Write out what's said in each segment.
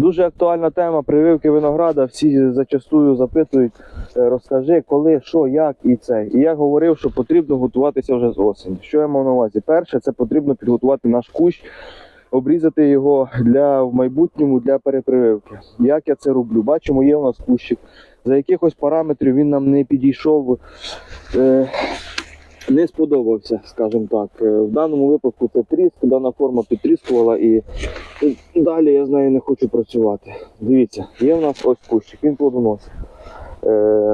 Дуже актуальна тема прививки винограда. Всі зачастую запитують, е, розкажи, коли, що, як і це. І я говорив, що потрібно готуватися вже з осені. Що я мав на увазі? Перше, це потрібно підготувати наш кущ, обрізати його для в майбутньому для перепрививки. Як я це роблю? Бачимо, є у нас кущик. За якихось параметрів він нам не підійшов. Е, не сподобався, скажімо так. Е, В даному випадку це тріск, дана форма підтріскувала і далі я з нею не хочу працювати. Дивіться, є в нас ось кущик, він плодоносить. Е,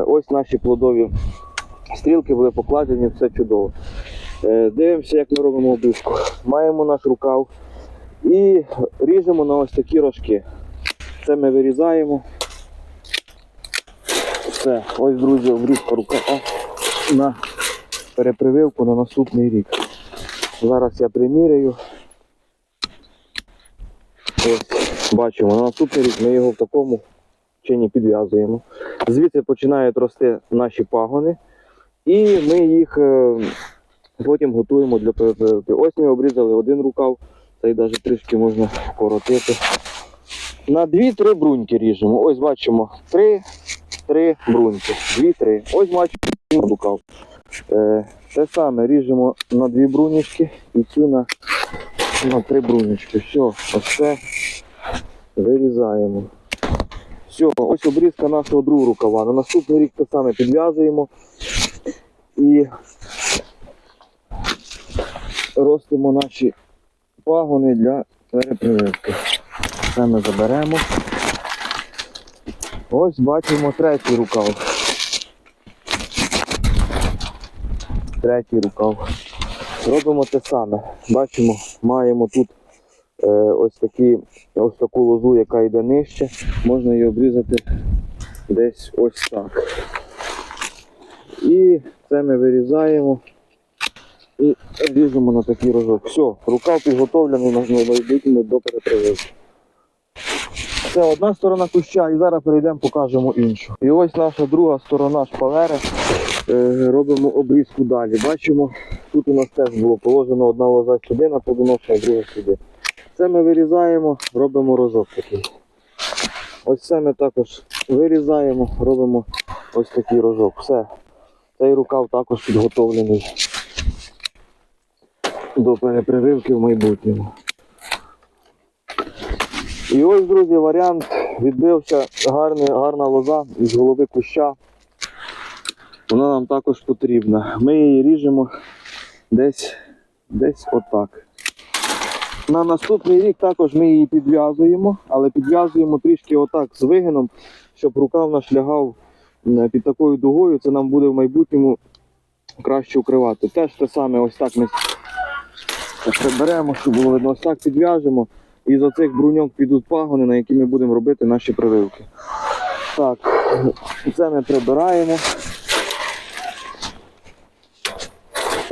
ось наші плодові стрілки були покладені, все чудово. Е, дивимося, як ми робимо обрізку. Маємо наш рукав і ріжемо на ось такі рожки. Це ми вирізаємо. Все, ось, друзі, обрізка рукава на перепрививку на наступний рік. Зараз я приміряю. Ось, бачимо, на наступний рік ми його в такому чині підв'язуємо. Звідси починають рости наші пагони, і ми їх е, потім готуємо для перепрививки. Ось ми обрізали один рукав, цей навіть трішки можна коротити. На 2-3 бруньки ріжемо. Ось бачимо 3, 3 бруньки. 2-3. Ось бачимо рукав. Е, те саме ріжемо на дві брунічки і цю на, на три брунічки. Все, ось це вирізаємо. Все, ось обрізка нашого другого рукава. На наступний рік те саме підв'язуємо і ростимо наші пагони для перепрививки. Це ми заберемо. Ось бачимо третій рукав. Третій рукав. Робимо те саме. Бачимо, маємо тут е, ось, такі, ось таку лозу, яка йде нижче. Можна її обрізати десь ось так. І це ми вирізаємо і ріжемо на такий рожок. Все, рукав підготовлений на до перепрививки. Це одна сторона куща, і зараз перейдемо, покажемо іншу. І ось наша друга сторона шпалери. Е, робимо обрізку далі. Бачимо, тут у нас теж було положено одна лоза сюди на плодоношення, друга сюди. Це ми вирізаємо, робимо рожок такий. Ось це ми також вирізаємо, робимо ось такий рожок. Все. Цей рукав також підготовлений до перепрививки в майбутньому. І ось, друзі, варіант відбився гарний, гарна лоза із голови куща. Вона нам також потрібна. Ми її ріжемо десь, десь отак. На наступний рік також ми її підв'язуємо, але підв'язуємо трішки отак з вигином, щоб рукав наш лягав під такою дугою. Це нам буде в майбутньому краще укривати. Теж те саме ось так ми приберемо, щоб було видно, ось так підв'яжемо. І з оцих бруньок підуть пагони, на які ми будемо робити наші прививки. Так, це ми прибираємо.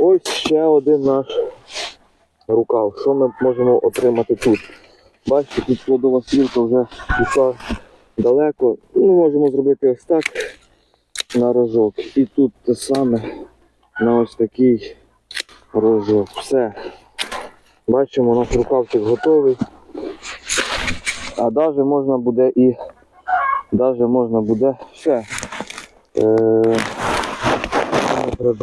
Ось ще один наш рукав. Що ми можемо отримати тут? Бачите, тут плодова стрілка вже пішла далеко. Ну, можемо зробити ось так на рожок. І тут те саме на ось такий рожок. Все. Бачимо, наш рукавчик готовий. А навіть можна буде і навіть можна буде все. Е, ми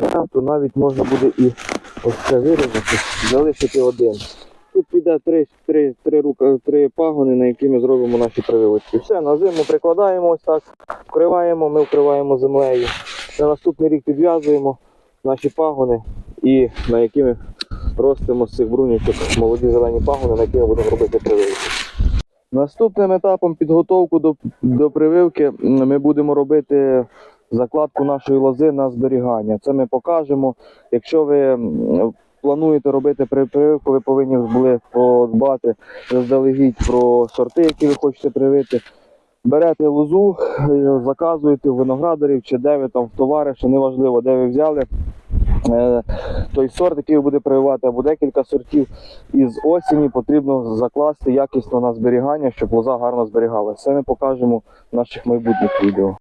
приберемо варіанту навіть можна буде і ось це вирізати, залишити один. Тут піде три, три, три, рука, три пагони, на які ми зробимо наші прививочки. Все, на зиму прикладаємо ось так, вкриваємо, ми вкриваємо землею. На наступний рік підв'язуємо наші пагони і на які ми ростимо з цих брунічок молоді зелені пагони, на які ми будемо робити прививки. Наступним етапом підготовку до, до прививки ми будемо робити закладку нашої лози на зберігання. Це ми покажемо. Якщо ви плануєте робити при- прививку, ви повинні були подбати заздалегідь про сорти, які ви хочете привити. Берете лозу, е, заказуєте в виноградарів чи де ви там в товариша, неважливо, де ви взяли. е, Той сорт, який ви будете прививати, або декілька сортів, і з осені потрібно закласти якісно на зберігання, щоб лоза гарно зберігалася. Це ми покажемо в наших майбутніх відео.